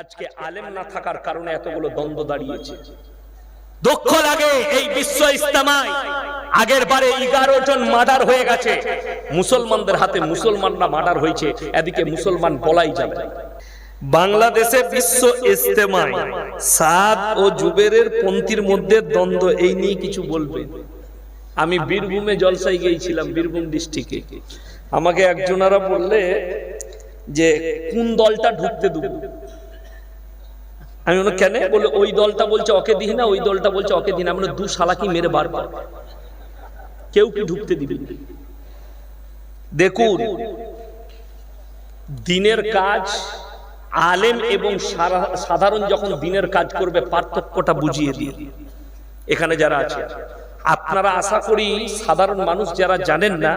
আজকে আলেম না থাকার কারণে এতগুলো দ্বন্দ্ব দাঁড়িয়েছে। দুঃখ লাগে এই বিশ্ব ইস্তেমায় আগের বারে এগারো জন মার্ডার হয়ে গেছে। মুসলমানদের হাতে মুসলমানরা মার্ডার হয়েছে। এদিকে মুসলমান বলাই যাবে। বাংলাদেশে বিশ্ব ইস্তেমায় সাদ ও জুবেরের পন্থীর মধ্যে দ্বন্দ্ব এই নিয়ে কিছু বলবে? আমি বীরভূমে জলসাই গিয়েছিলাম বীরভূম ডিস্ট্রিক্টে আমাকে একজনারা বললে যে কোন দলটা ঢুকতে দেবো? আমি বললাম কেন? বলে ওই দলটা বলছে ওকে দিই না ওই দলটা বলছে ওকে দিই না। আমরা দু শালাকি মেরে বার কর। কেউ কি ঢুকতে দিবি? দেখুন দিনের কাজ আলেম এবং সাধারণ যখন দিনের কাজ করবে পার্থক্যটা বুঝিয়ে দিয়ে এখানে যারা আছে আপনারা আশা করি সাধারণ মানুষ যারা জানেন না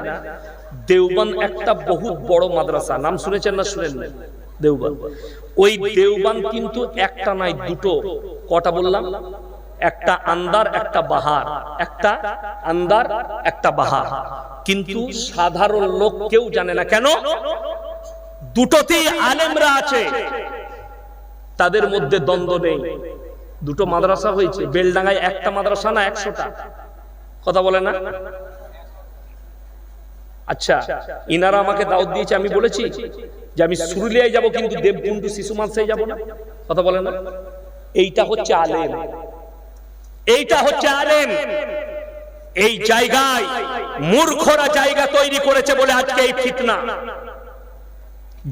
দেওবান একটা বহু বড় মাদ্রাসা। নাম শুনেছেন না শুনেন না দেওবান। ওই দেওবান কিন্তু একটা নয় দুটো। কটা বললাম? একটা আন্দার, একটা বাহার। একটা আন্দার, একটা বাহার। কিন্তু সাধারণ লোক কেউ জানে না কেন? দুটোতেই আলেমরা আছে। তাদের মধ্যে দ্বন্দ্ব নেই। দুটো মাদ্রাসা হয়েছে। বেলডাঙ্গায় একটা মাদ্রাসা না একশোটা? কথা বলে না? আচ্ছা ইনারা আমাকে দাওয়াত দিয়েছে, আমি বলেছি? যে আমি সুরুলিয়ায় যাব কিন্তু দেবকুণ্ডু শিশু মাদ্রাসায় যাব না? কথা বলে না? এইটা হচ্ছে আলেম। এইটা হচ্ছে আলেম। এই জায়গায় মূর্খরা জায়গা তৈরি করেছে বলে আজকে এই ফিতনা।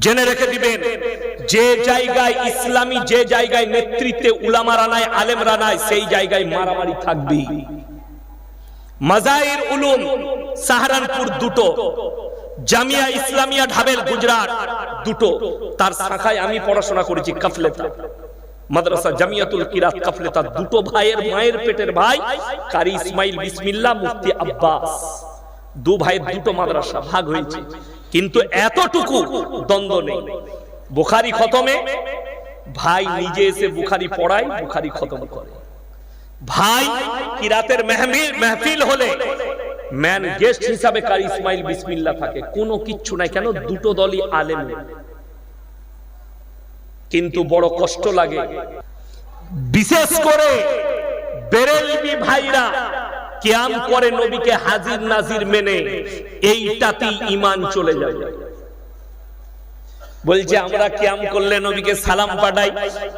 জেনে রেখে দিবেন যে জায়গায় ইসলামী যে জায়গায় নেতৃত্বে উলামারা নাই আলেমরা নাই সেই জায়গায় মারামারি থাকবেই মাজাইর উলুম সাহারানপুর দুটো জামিয়া ইসলামিয়া ঢাবেল গুজরাট। দুটো, তার শাখায় আমি পড়াশোনা করেছি কাফলেতা। মাদ্রাসা জামিয়াতুল কিরাত কাফলেতা, দুটো ভাইয়ের মায়ের পেটের ভাই, কারি ইসমাইল বিসমিল্লাহ, মুফতি আব্বাস। দু ভাইয়ের দুটো মাদ্রাসা ভাগ হয়েছে। কিন্তু এতটুকু দ্বন্দ্ব নেই। বুখারি খতমে, ভাই নিজে এসে বুখারি পড়ায়, বুখারি খতম করে। ভাই কিরাতের মেহমিল মেহফিল হলে ম্যান গেস্ট হিসাবে কারি ইসমাইল বিসমিল্লাহ থাকে কোনো কিচ্ছু নাই। কেন? দুটো দলই আলেম। কিন্তু বড় কষ্ট লাগে। বিশেষ করে বেরেলবি ভাইরা কিয়াম করে নবীকে হাজির নাজির মেনে এইটাতেই ইমান চলে যায়। বলছে আমরা কিয়াম করলে নবীকে সালাম পাঠাই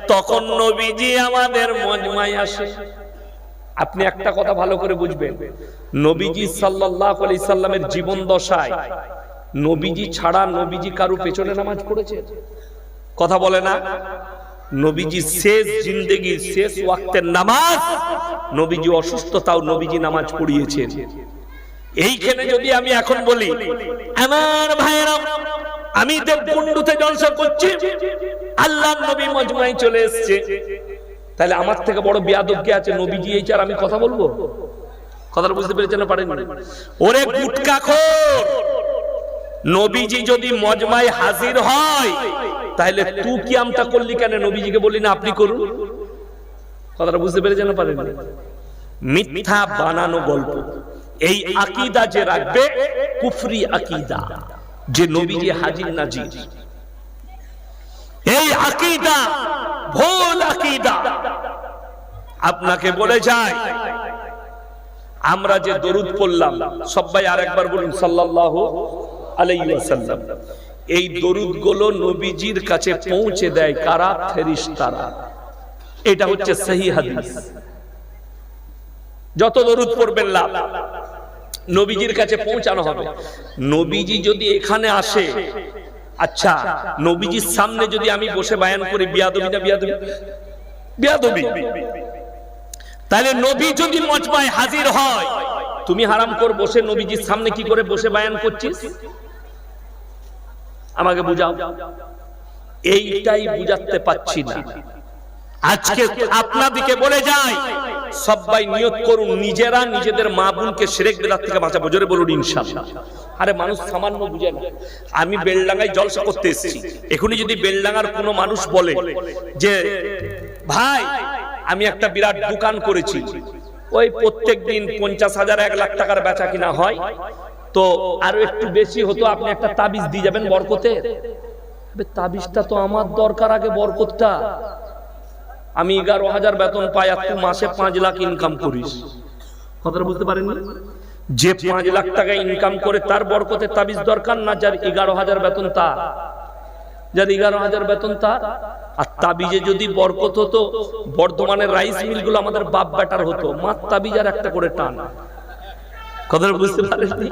তখন নবীজি আমাদের মজমায় আসে। আপনি একটা কথা ভালো করে বুঝবেন। নবীজি সাল্লাল্লাহু আলাইহি সাল্লামের জীবন দশায় নবীজি ছাড়া নবীজি কারু পেছনে নামাজ পড়েছে? কথা বলে না? নবীজি শেষ জিন্দেগির শেষ ওয়াক্তের নামাজ নবীজি অসুস্থ, তাও নবীজি নামাজ পড়িয়েছেন। এইখানে যদি আমি এখন বলি, আমার ভাইয়েরা, আমি দেবকুণ্ডুতে জলসা করছি আল্লাহ নবী মজমায় চলে এসছে। তাহলে আমার থেকে বড় বিয়াদব কে আছে? নবীজি এই চার আমি কথা বলব? কথাটা বুঝতে পেরেছেন না পারেন ওরে গুটকা খোর! নবীজি যদি মজমায় হাজির হয় তাহলে তুই কি আমটা করলি কেন? নবীজিকে বলি না আপনি করুন। কথাটা বুঝতে পেরেছেন না পারেন মিথ্যা বানানো গল্প। এই আকিদা যে রাখবে কুফরি আকিদা। যে নবীজি হাজির নাজির। এই আকিদা, ভুল আকিদা। আপনাকে বলে যায় আমরা যে দরুদ পড়লাম, সবাই আরেকবার বলুন, সাল্লাল্লাহু আলাইহি ওয়াসাল্লাম। এই দরুদগুলো নবীজির কাছে পৌঁছে দেয় কারা? ফেরেশতারা। এটা হচ্ছে সহি হাদিস। যত দরুদ পড়বেন লাভ, নবীজির কাছে পৌঁছানো হবে। নবীজি যদি এখানে আসে আচ্ছা নবীজির সামনে যদি আমি বসে বায়ান করি, বিয়াদবি না বিয়াদবি? বিয়াদবি। তাহলে নবী যদি মজমায় হাজির হয়, তুমি হারাম কর, বসে নবীজির সামনে কি করে বসে বায়ান করছিস? আমাকে বুঝাও। এইটাই বুঝাতে পাচ্ছি না। আজকে আপনাদিকে বলে যাই সবাই নিয়ত করুন, নিজেরা নিজেদের মা বোনকে সেরেক বেদার থেকে বাঁচাবো। জোরে বলুন, ইনশাআল্লাহ। আরে মানুষ সামান্য বুঝে না। আমি বেলডাঙ্গায় জলসা করতে এসেছি। এখনই যদি বেলডাঙ্গার কোনো মানুষ বলে যে, ভাই, আমি একটা বিরাট দোকান করেছি। ওই প্রত্যেক দিন পঞ্চাশ হাজার, এক লাখ টাকার বেচা কিনা হয়। তো আরও একটু বেশি হতো, আপনি একটা তাবিজ দিয়ে যাবেন বরকতে? তাবিজটা তো আমার দরকার আগে বরকতটা। আমি এগারো হাজার বেতন পাই, আর তুই মাসে পাঁচ লাখ ইনকাম করিস। কথাটা বুঝতে পারেননি? যে পাঁচ লাখ টাকা ইনকাম করে তার বরকতের তাবিজ দরকার না, যার এগারো হাজার বেতন তার? যার এগারো হাজার বেতন তার? আর তাবিজে যদি বরকত হতো, বর্ধমানের রাইস মিলগুলো আমাদের বাপ বেটার হতো মার তাবিজ আর একটা করে টান। কথাটা বুঝতে পারেননি?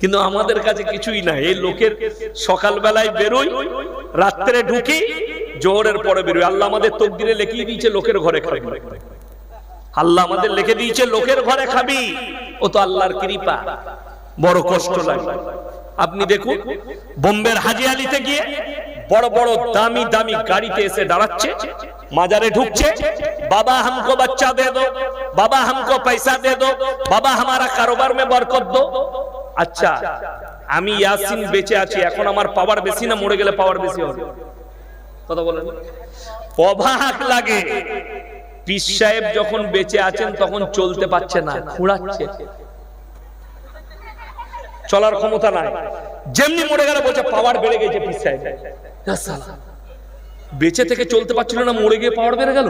কিন্তু আমাদের কাছে কিছুই না। এই লোকের সকালবেলায় বেরোই, রাত্রে ঢুকি জোহরের পরে বেরোয়। আল্লাহ আমাদের তকদিরে লেখে দিয়েছে, লোকের ঘরে খাবি। আল্লাহ আমাদের লেখে দিয়েছে, লোকের ঘরে খাবি। ও তো আল্লাহর কৃপা। বড় কষ্ট লাগে। আপনি দেখুন, বোম্বের হাজি আলিতে গিয়ে বড় বড় দামি দামি গাড়িতে এসে দাঁড়াচ্ছে, মাজারে ঢুকছে, বাবা, হামকো বাচ্চা দে দো, বাবা, হামকো পয়সা দে দো, বাবা, হামারা কারোবার মে বরকত দো। আচ্ছা আমি ইয়াসিন বেঁচে আছি, এখন আমার পাওয়ার বেশি না, মরে গেলে পাওয়ার বেশি হবে। কথা বলেন। অবাক লাগে। পীর সাহেব যখন বেঁচে আছেন, তখন চলতে পারছে না, খুঁড়াচ্ছে। চলার ক্ষমতা নাই। যেমনি মরে গেলে বলছে পাওয়ার বেড়ে গেছে পীর সাহেব। বেঁচে থেকে চলতে পারছিল না, মরে গিয়ে পাওয়ার বেড়ে গেল।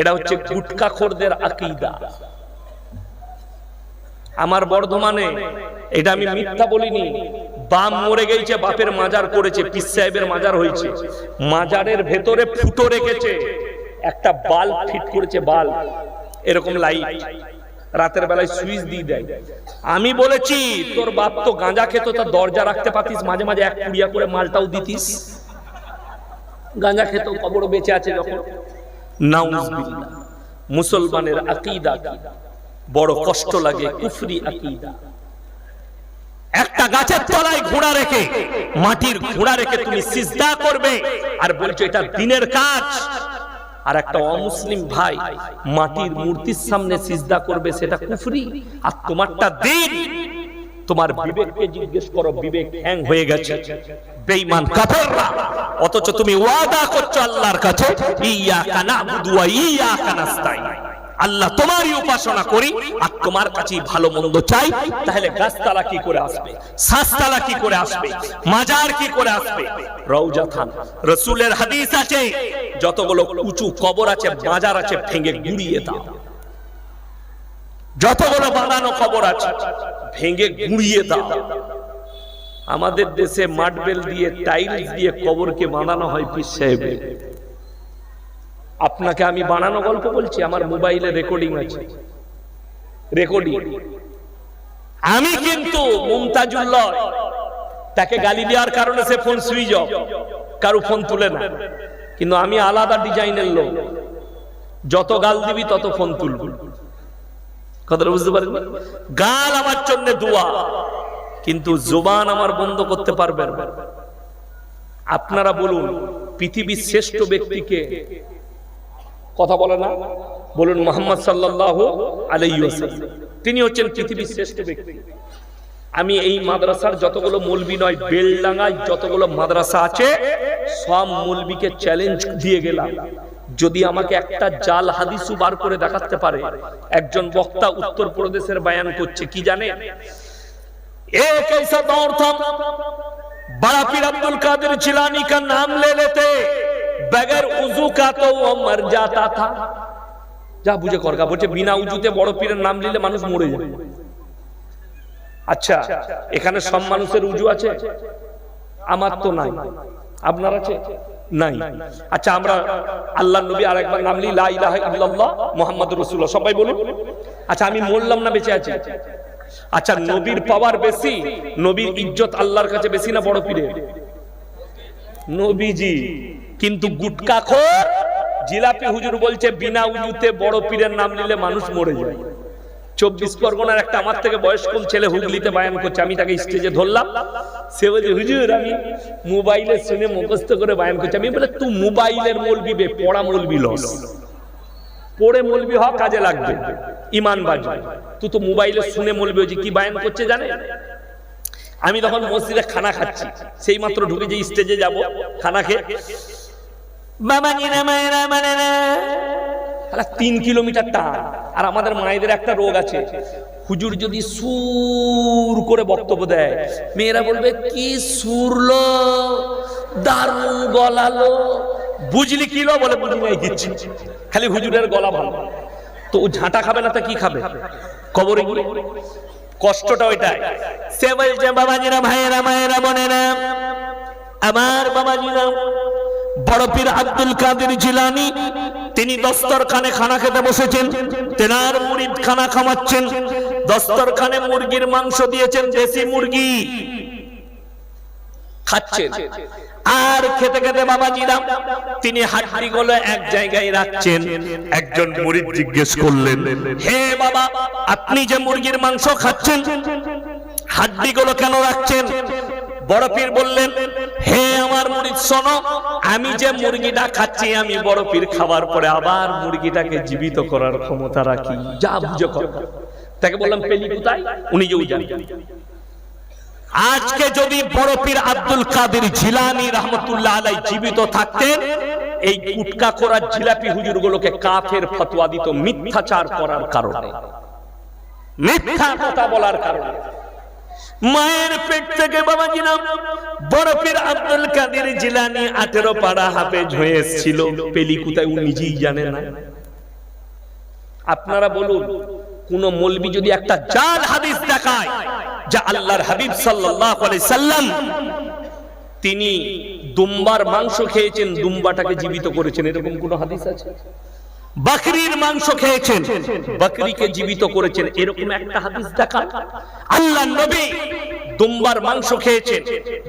এটা হচ্ছে গুটকা খোরদের আকিদা। আমার বর্ধমানে, এটা আমি মিথ্যা বলিনি বাম মরে গেছে, বাপের মাজার করেছে পিস সাহেবের মাজার হয়েছে। মাজারের ভেতরে ফুটো রেখেছে। একটা বাল্ব ফিট করেছে, বাল্ব। এরকম লাইট। রাতের বেলায় সুইচ দিয়ে দেয়। আমি বলেছি, তোর বাপ তো গাঁজা খেত তার দরজা রাখতে পারতিস? মাঝে মাঝে এক কুড়িয়া করে মালটাও দিতিস। গাঁজা খেত কবর বেঁচে আছে যখন। মুসলমানের আকিদা বড় কষ্ট লাগে, কুফরি আকিদা। একটা গাছের তলায় ঘোড়া রেখে, মাটির ঘোড়া রেখে তুমি সিজদা করবে। আর বলছো, এটা দিনের কাজ। আর একটা অমুসলিম ভাই মাটির মূর্তির সামনে সিজদা করবে, সেটা কুফরি। আর তোমারটা দিন। তোমার বিবেককে জিজ্ঞেস করো, বিবেক হ্যাং হয়ে গেছে। বেঈমান কাফেররা, অথচ তুমি ওয়াদা করছ আল্লাহর কাছে ইয়াকা নাবুদু ওয়া ইয়াকা নাস্তাইন আল্লাহ তোমারই উপাসনা করি, আর তোমার কাছেই ভালো মন্দ চাই, তাহলে গাছতলা কি করে আসবে? শ্বাসতলা কি করে আসবে? মাজার কি করে আসবে? রওজা থান। রসুলের হাদিস আছে, যতগুলো উঁচু কবর আছে মাজার আছে, ভেঙে গুড়িয়ে দাও। যতগুলো বানানো কবর আছে, ভেঙে গুড়িয়ে দাও। আমাদের দেশে মাটবেল দিয়ে, টাইলস দিয়ে কবরকে বানানো হয় পীর সাহেবের। আপনাকে আমি বানানো গল্প বলছি, আমার মোবাইলে রেকর্ডিং আছে। রেকর্ডিং আমি কিন্তু মুমতাজুল লয়। তাকে গালি দেওয়ার কারণে সে ফোন সুইচ অফ কারও ফোন তুলে না। কিন্তু আমি আলাদা ডিজাইনের লোক। যত গাল দিবি তত ফোন তুলব। কথাটা বুঝতে পারেন গাল আমার জন্য দোয়া। কিন্তু জোবান আমার বন্ধ করতে পারবেন আপনারা বলুন, পৃথিবীর শ্রেষ্ঠ ব্যক্তিকে কথা বলে না বলুন মোহাম্মদ সাল্লাহ আলাইহি ওয়াসাল্লাম। তিনি হচ্ছেন পৃথিবীর শ্রেষ্ঠ ব্যক্তি আমি এই মাদ্রাসার যতগুলো মৌলবি নয় বেলডাঙ্গায় যতগুলো মাদ্রাসা আছে সব মৌলবিকে চ্যালেঞ্জ দিয়ে গেলাম যদি আমাকে একটা জাল হাদিসু বার করে দেখাতে পারে একজন বক্তা উত্তর প্রদেশের বায়ান করছে কি জানে एक ऐसा दौर था बड़ा पीर अब्दुल कादिर जिलानी का नाम ले लेते बगैर उजू का तो वो मर जाता था যা বুঝে করগা বলছে বিনা উজুতে বড় পীরের নাম নিলে মানুষ মরে যায় আচ্ছা এখানে সব মানুষের উজু আছে আমার তো নাই আপনার আছে নাই আচ্ছা আমরা আল্লাহ নবী আরেকবার নাম লি লা ইলাহা ইল্লাল্লাহ মুহাম্মাদুর রাসূলুল্লাহ সবাই বলুন আচ্ছা আমি মরলাম না বেঁচে আছি আচ্ছা নবীর পাওয়ার বেশি নবীর ইজ্জত আল্লাহর কাছে বেশি না বড় পীরের নবীজি কিন্তু গুটকা খোর, জিলাপি হুজুর বলছে, বিনা উজুতে বড় পীরের নাম নিলে মানুষ মরে যায় চব্বিশ পরগনার একটা আমার থেকে বয়স্ক ছেলে হুগলিতে বায়ান করছে, আমি তাকে স্টেজে ধরলাম। সে বলছে, হুজুর, আমি মোবাইলে শুনে মুখস্থ করে বায়ান করছি। আমি বলে তুই মোবাইলের মলবি বে, পড়া মলবি লস। পড়ে মলবি হওয়া কাজে লাগবে। ইমান বাজবে। তুই তো মোবাইলে শুনে মলবি হয়েছে কি বায়ান করছে জানে? আমি তখন মসজিদে খানা খাচ্ছি। সেই মাত্র ঢুকে যে স্টেজে যাব, খানা খেয়ে বাবা নিনা মায়েরা মানে না তিন কিলোমিটার টান। আর আমাদের মায়েদের একটা রোগ আছে। হুজুর যদি সুর করে বক্তব্য দেয় মেয়েরা বলবে কি সুরলো দারুণ গলালো বুঝলি কি লো? বলে বুঝি নাই দিচ্ছি খালি হুজুরের গলা ভালো। তো ও ঝাঁটা খাবে না তা কি খাবে? কবরে গিয়ে। কষ্টটা ওইটাই। সে বলছে বাবাজিরা ভাইয়েরা মায়েরা বোনেরা আমার বাবাজিরা বড় পীর আব্দুল কাদের জিলানি, তিনি দস্তরখানে খানা খেতে বসেছেন, তেনার মুরিদ খানা খামাচ্ছেন, দস্তরখানে মুরগির মাংস দিয়েছেন দেশি মুরগি। খাচ্ছেন। আর খেতে খেতে বাবাজিরা, তিনি হাড্ডি গুলো এক জায়গায় রাখছেন। একজন মুরিদ জিজ্ঞেস করলেন, হে বাবা, আপনি যে মুরগির মাংস খাচ্ছেন, হাড্ডি গুলো কেন রাখছেন? বড় পীর বললেন, হে আমার মুরিদ শোনো, আমি যে মুরগিটা খাচ্ছি, আমি বড় পীর খাবার পরে আবার মুরগিটাকে জীবিত করার ক্ষমতা রাখি। যা বুঝে কর। তাকে বললাম, পেলি কোথায়? উনি যে জানি আজকে যদি বড় পীর আব্দুল কাদের জিলানি রহমতুল্লাহ আলাই জীবিত থাকতেন, এই কুটকা করার জিলাপি হুজুরগুলোকে কাফের ফতোয়া দিত মিথ্যাচার করার কারণে। মিথ্যা কথা বলার কারণে। মায়ের পেট থেকে বাবা জিনাম বড় পীর আব্দুল কাদের জিলানি আঠেরো পাড়া হাফেজ হয়ে এসেছিল। পেলি কোথায় ও নিজেই জানে না। আপনারা বলুন, কোন মলবি যদি একটা জাল হাদিস দেখায়, যা আল্লাহর হাবিব সাল্লাল্লাহু আলাইহি সাল্লাম, তিনি দুম্বার মাংস খেয়েছেন, দুম্বাটাকে জীবিত করেছেন, এরকম কোন হাদিস আছে? বকরির মাংস খেয়েছেন। বকরিকে জীবিত করেছেন। এরকম একটা হাদিস দেখান। আল্লাহ নবী দুম্বার মাংস খেয়েছেন।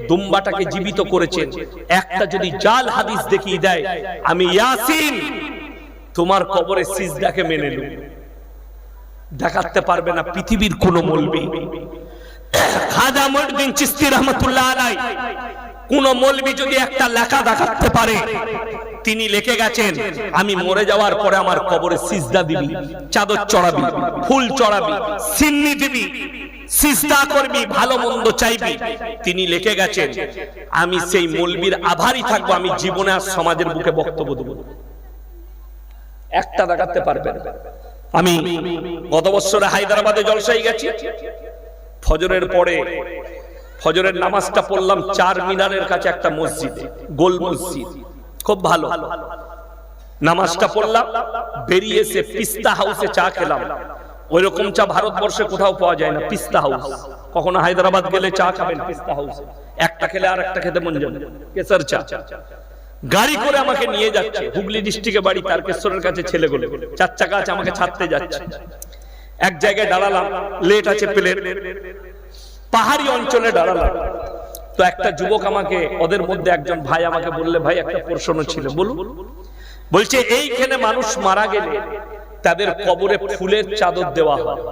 দুম্বাটাকে জীবিত করেছেন। একটা যদি জাল হাদিস দেখিয়ে দেয় আমি ইয়াসিন তোমার কবরে সিজদাকে মেনে নেব। দেখাতে পারবে না পৃথিবীর কোন মলবি। খাজা মঈনুদ্দিন চিশতি রহমাতুল্লাহ আলাই কোন মলবি যদি একটা লেখা দেখাতে পারে তিনি লিখে গেছেন, আমি মরে যাওয়ার পরে আমার কবরে সিজদা দিবি, চাদর চড়াবি, ফুল চড়াবি, সিন্নি দিবি, সিজদা করবি, ভালো মন্দ চাইবি। তিনি লিখে গেছেন, আমি সেই মলবির আভারই থাকব, আমি জীবনে আর সমাজের বুকে বক্তব্য দেবো একটা দেখাতে পারবেন, আমি গত বছরে হায়দ্রাবাদে জলসাই গেছি। ফজরের পরে ফজরের নামাজটা পড়লাম চার মিনারের কাছে একটা মসজিদে, গোল মসজিদ। খুব ভালো। নামাজটা পড়লাম, বেরিয়ে এসে পিস্তা হাউসে চা খেলাম। ওই রকম চা ভারতবর্ষে কোথাও পাওয়া যায় না, পিস্তা হাউস। কখনো হায়দ্রাবাদ গেলে চা খাবেন পিস্তা হাউসে। একটা খেলে আর একটা খেতে মন যাবে কেসার চা। গাড়ি করে আমাকে নিয়ে যাচ্ছে, হুগলি ডিস্ট্রিক্টে বাড়ি, তারকেশ্বরের কাছে ছেলেগুলো চার চাকা আছে, আমাকে ছাড়তে যাচ্ছে। এক জায়গায় দাঁড়ালাম, লেট আছে প্লেন। পাহাড়ি অঞ্চলে দাঁড়ালাম। তো একটা যুবক আমাকে, ওদের মধ্যে একজন ভাই আমাকে বললে, ভাই, একটা প্রশ্ন ছিল, বলুন। বলছে, এইখানে মানুষ মারা গেলে তাদের কবরে ফুলের চাদর দেওয়া হয়।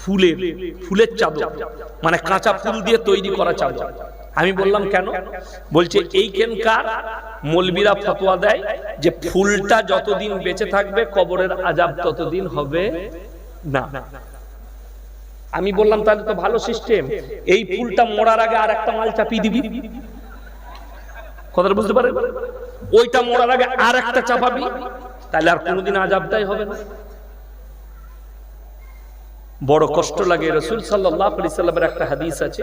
ফুলের ফুলের চাদর মানে কাঁচা ফুল দিয়ে তৈরি করা চাদর। আমি বললাম, কেন? বলছে, এইখানকার মলবিরা ফতোয়া দেয় যে ফুলটা যতদিন বেঁচে থাকবে, কবরের আজাব ততদিন হবে না। আমি বললাম তাহলে তো ভালো সিস্টেম এই ফুলটা মরার আগে আর একটা মাল চাপিয়ে দিবি? কথাটা বুঝতে পারেন ওইটা মরার আগে আর একটা চাপাবি? তাহলে আর কোনোদিন আজাবটাই হবে না। বড় কষ্ট লাগে। রসুল সাল্লাহ আলি সাল্লামের একটা হাদিস আছে।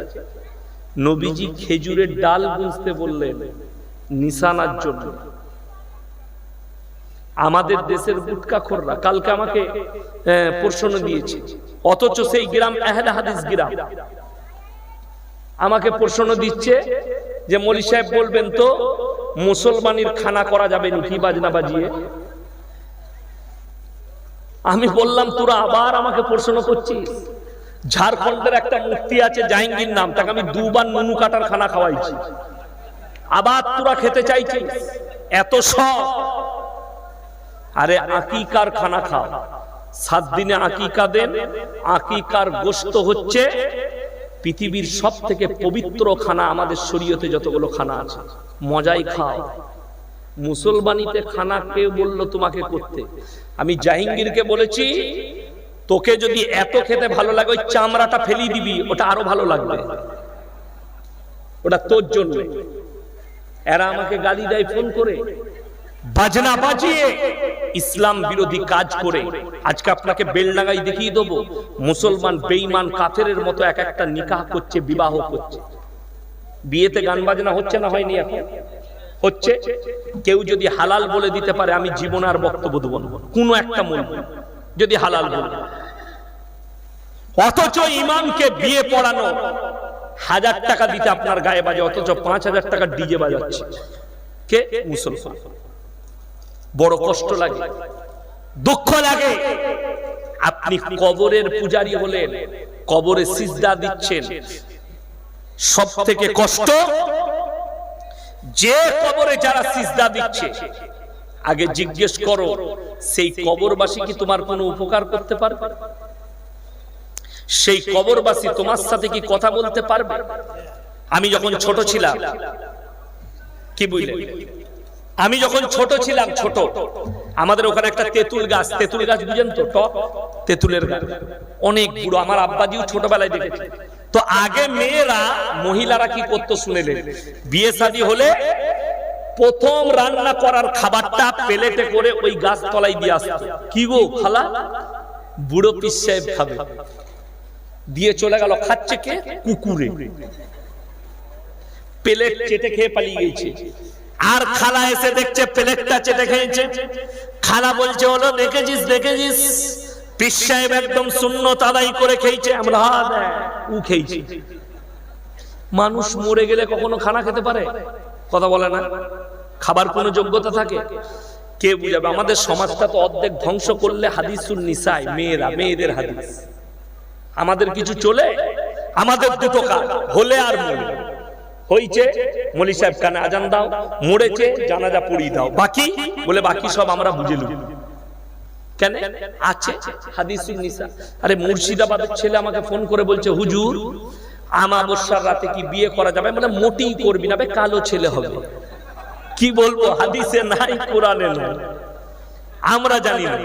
নবীজি খেজুরের ডাল বুঝতে বললেন নিশানার জন্য আমাদের দেশের গুটকাখোররা কালকে আমাকে প্রশ্ন দিয়েছে। অথচ সেই গ্রাম আহলে হাদিস গ্রাম। আমাকে প্রশ্ন দিচ্ছে যে মলি সাহেব বলবেন তো, মুসলমানের খানা করা যাবে নাকি বাজনা বাজিয়ে? আমি বললাম, তোরা আবার আমাকে প্রশ্ন করছিস? ঝাড়খণ্ডের একটা মূর্তি আছে জাহাঙ্গীর নাম, তাকে আমি দুবার নুনু কাটার খানা খাওয়াইছি। আবার তোরা খেতে চাইছিস? এত সব আরে আকিকার খানা খাও। সাত দিনে আকিকা দেন, আকিকার গোস্ত হচ্ছে পৃথিবীর সব থেকে পবিত্র খানা আমাদের শরীয়তে যতগুলো খানা আছে। মজাই খাও। মুসলমানিতে খানা কে বলল তোমাকে করতে। আমি জাহাঙ্গীরকে বলেছি, তোকে যদি এত খেতে ভালো লাগে, ওই চামড়াটা ফেলি দিবি, ওটা আরও ভালো লাগবে। ওটা তোর জন্য। এরা আমাকে গালি দেয় ফোন করে। বাজনা বাজিয়ে ইসলাম বিরোধী কাজ করে আজকে আপনাকে বেলডাঙ্গাই দেখিয়ে দেবো। মুসলমান বেঈমান কাফেরের মতো এক একটা নিকাহ করছে বিবাহ করছে। বিয়েতে গান বাজনা হচ্ছে না হয়নি এখন? হচ্ছে? কেউ যদি হালাল বলে দিতে পারে আমি জীবন আর বক্তব্য দেবো না। কোনো একটা মূল যদি হালাল বলে অথচ ইমামকে বিয়ে পড়ানো। হাজার টাকা দিতে আপনার গায়ে বাজে অথচ পাঁচ হাজার টাকা ডিজে বাজাচ্ছে। কে? মুসলমান। বড় কষ্ট লাগে, দুঃখ লাগে। আপনি কবরের পূজারি হলেন, কবরে সিজদা দিচ্ছেন। সব থেকে কষ্ট, যে কবরে যারা সিজদা দিচ্ছে, আগে জিজ্ঞেস করো, সেই কবরবাসী কি তোমার কোনো উপকার করতে পারবে? সেই কবরবাসী তোমার সাথে কি কথা বলতে পারবে? আমি যখন ছোট ছিলাম, কি বুঝলে? আমি যখন ছোট ছিলাম, ছোট। আমাদের ওখানে একটা তেঁতুল গাছ। তেঁতুল গাছ বুঝেন তো তেঁতুলের গাছ। অনেক বুড়ো। আমার আব্বাজিও ছোটবেলায় দেখেছে। তো আগে মেয়েরা, মহিলারা কি করতো শুনেলেন বিয়ে শাদী হলে প্রথম রান্না করার খাবারটা প্লেটে করে ওই গাছ তলায় দিয়ে আসতো। কি গো খালা? বুড়ো পিস খাবে। দিয়ে চলে গেল, খাচ্ছে কে? কুকুরে। প্লেট চেটে খেয়ে পালিয়ে গেছে। আর খালা এসে দেখছে প্লেটটা চেটে খেয়েছে। খালা বলছে হলো দেখেছিস দেখেছিস? পিস সাহেব একদম শূন্য তাদাই করে খেয়েছে, আমরা উ খেয়েছি। মানুষ মরে গেলে কখনো খানা খেতে পারে? কথা বলে না। খাবার কোনো যোগ্যতা থাকে? কে বুঝাবে? আমাদের সমাজটা তো অর্ধেক ধ্বংস করলে হাদিসুল নিসাই মেয়েরা, মেয়েদের হাদিস। আমাদের কিছু চলে? আমাদের দুটো কাজ, হলে আর মরে হইছে, মলি সাহেব কানে আজান দাও, মরেছে, জানাজা পড়িয়ে দাও। বাকি? বলে বাকি সব আমরা বুঝে নিসা। আরে মুর্শিদাবাদের ছেলে আমাকে ফোন করে বলছে আমাবস্যার রাতে কি বিয়ে করা যাবে? মানে মোটেই করবি না কালো ছেলে হবে। কি বলব, হাদিসে নাই। আমরা জানি না।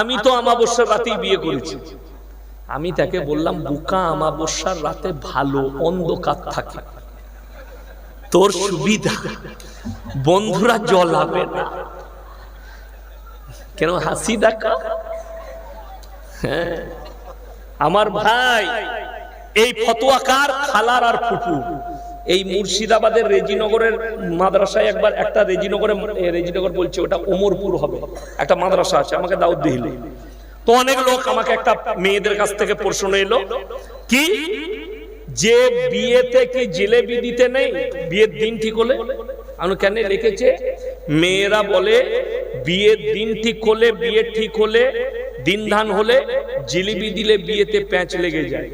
আমি তো আমাবস্যার রাতেই বিয়ে করেছি। আমি তাকে বললাম, বুকা, আমাবস্যার রাতে ভালো অন্ধকার থাকে। তোর সুবিধা। বন্ধুরা জ্বলাবে না। কেন হাসি দেখা? হ্যাঁ। আমার ভাই, এই ফতোয়াকার খালার আর ফুপু। এই মুর্শিদাবাদের রেজিনগরের মাদ্রাসায় একবার একটা রেজিনগরে রেজিনগর বলছে, ওটা ওমরপুর হবে। একটা মাদ্রাসা আছে, আমাকে দাউদ দিল তো অনেক লোক আমাকে একটা মেয়েদের কাছ থেকে প্রশ্ন এলো, কি? যে বিয়েতে কি জিলেবি দিতে নেই, বিয়ের দিন ঠিক হলে? আমি কেন লিখেছে মেয়েরা বলে, বিয়ের দিন ঠিক হলে, বিয়ে ঠিক হলে, দিন ধান হলে জিলিবি দিলে বিয়েতে প্যাঁচ লেগে যায়।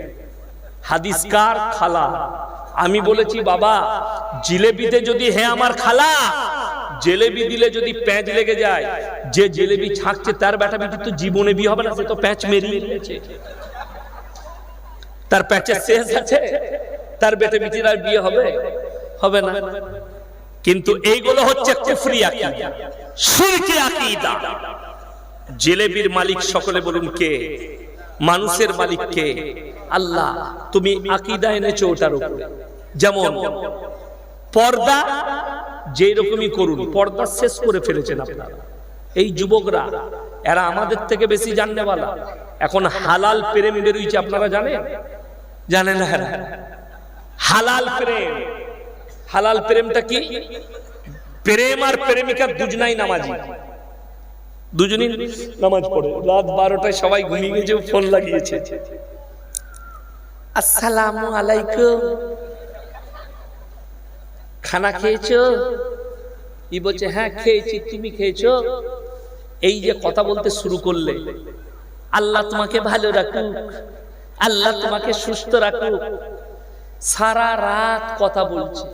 হাদিসকার খালা? আমি বলেছি, বাবা জিলেবিতে যদি হে আমার খালা জেলেবি দিলে যদি প্যাঁচ লেগে যায়, যে জেলেবি ছাঁকছে তার বেটা বিটি তো জীবনে বিয়ে হবে না, সে তো প্যাঁচ মেরিয়ে নিয়েছে তার প্যাচের শেষ আছে, তার বেটে বিটির আর বিয়ে হবে হবে না। কিন্তু এইগুলো হচ্ছে কুফরি আকীদা, শিরকি আকীদা। জেলেবির মালিক সকলে বলুন কে? মানুষের মালিক কে? আল্লাহ, তুমি আকীদা এনেছো ওটার উপরে। যেমন, পর্দা যেই রকমই করুন, পর্দা শেষ করে ফেলেছেন আপনারা। এই যুবকরা, এরা আমাদের থেকে বেশি জাননেওয়ালা। এখন হালাল প্রেম বেরোইছে, আপনারা জানেন? জানেন না হালাল প্রেম। হালাল প্রেমটা কি? প্রেম আর প্রেমিকা দুজনাই নামাজি। দুজনই নামাজ পড়ে। রাত বারোটায় সবাই ঘুমিয়ে গেছে ফোন লাগিয়েছে। আসসালামু আলাইকুম। খানা খেয়েছো? ই বলছে হ্যাঁ খেয়েছি। তুমি খেয়েছো? এই যে কথা বলতে শুরু করলে, আল্লাহ তোমাকে ভালো রাখুক। আল্লাহ তোমাকে সুস্থ রাখুক। সারা রাত কথা বলছে।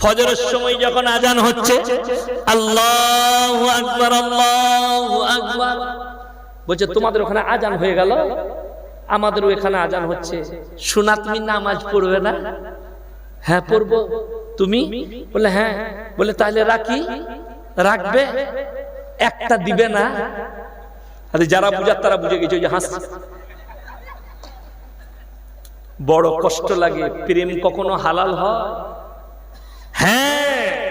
ফজরের সময় যখন আজান হচ্ছে, আল্লাহ আকবার আল্লাহ আকবার। বলছে, তোমাদের ওখানে আজান হয়ে গেল? আমাদেরও এখানে আজান হচ্ছে। শোনা তুমি নামাজ পড়বে না? হ্যাঁ পড়ব। তুমি? বলে হ্যাঁ। বলে, তাহলে রাখি। রাখবে? একটা দিবে না? যারা বুঝার তারা বুঝে গেছে যে হাসছে। বড় কষ্ট লাগে প্রেম কখনো হালাল হয়? হ্যাঁ।